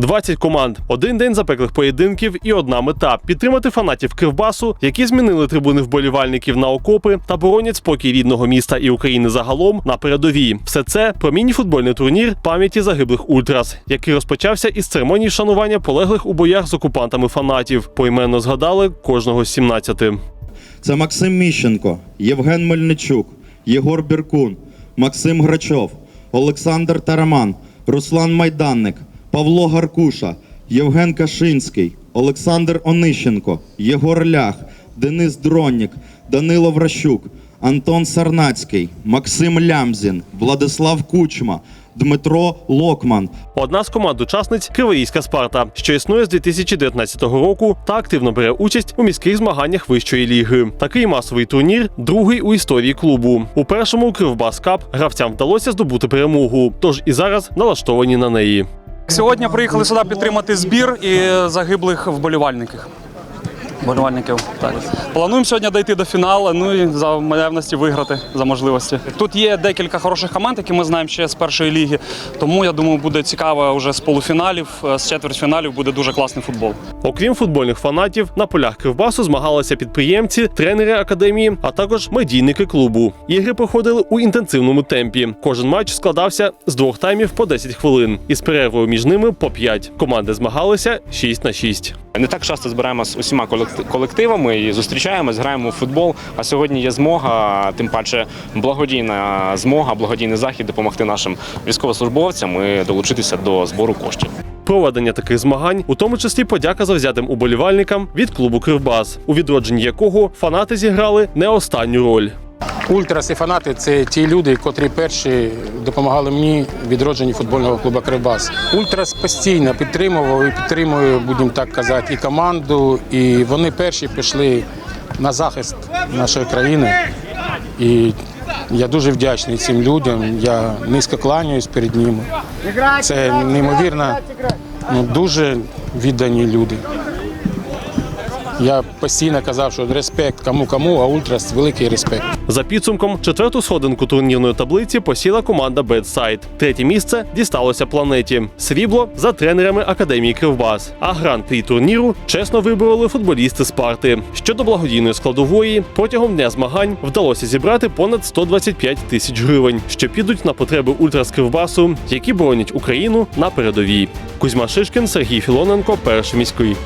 20 команд, один день запеклих поєдинків і одна мета підтримати фанатів Кривбасу, які змінили трибуни вболівальників на окопи та боронять спокій рідного міста і України загалом на передовій. Все це про міні-футбольний турнір пам'яті загиблих ультрас, який розпочався із церемонії вшанування полеглих у боях з окупантами фанатів. Поіменно згадали кожного з 17. Це Максим Міщенко, Євген Мельничук, Єгор Біркун, Максим Грачов, Олександр Тараман, Руслан Майданник, Павло Гаркуша, Євген Кашинський, Олександр Онищенко, Єгор Лях, Денис Дроннік, Данило Вращук, Антон Сарнацький, Максим Лямзін, Владислав Кучма, Дмитро Локман, Одна з команд учасниць Криворізька Спарта, що існує з 2019 року та активно бере участь у міських змаганнях вищої ліги. Такий масовий турнір другий у історії клубу. У першому Кривбас Кап гравцям вдалося здобути перемогу, тож і зараз налаштовані на неї. Сьогодні приїхали сюди підтримати збір і загиблих вболівальників. Вболівальників. Так. Плануємо сьогодні дійти до фіналу, ну і за наявності виграти за можливості. Тут є декілька хороших команд, які ми знаємо ще з першої ліги. Тому я думаю, буде цікаво вже з полуфіналів, е, з четвертьфіналів буде дуже класний футбол. Окрім футбольних фанатів, на полях Кривбасу змагалися підприємці, тренери академії, а також медійники клубу. Ігри проходили у інтенсивному темпі. Кожен матч складався з двох таймів по 10 хвилин, із перервою між ними по 5. Команди змагалися 6 на 6. Не так часто збираємося з усіма колект- колективами і зустрічаємось, граємо у футбол. А сьогодні є змога, тим паче благодійна змога, благодійний захід допомогти нашим військовослужбовцям і долучитися до збору коштів. Проведення таких змагань, у тому числі подяка завзятим уболівальникам від клубу Кривбас, у відродженні якого фанати зіграли не останню роль. Ультрас і фанати це ті люди, котрі перші допомагали мені в відродженні футбольного клубу Кривбас. Ультрас постійно підтримував і підтримує, будемо так казати, і команду. І вони перші пішли на захист нашої країни. І я дуже вдячний цим людям. Я низько кланяюсь перед ними. Це неймовірно, ну, дуже віддані люди. Я постійно казав, що респект кому кому, а ультрас великий респект. За підсумком, четверту сходинку турнірної таблиці посіла команда Бедсайд. Третє місце дісталося планеті. Срібло за тренерами академії Кривбас. А гран-прі турніру чесно вибороли футболісти Спарти. Щодо благодійної складової, протягом дня змагань вдалося зібрати понад 125 тисяч гривень, що підуть на потреби ультрас Кривбасу, які боронять Україну на передовій. Кузьма Шишкін, Сергій Філоненко, перший міський.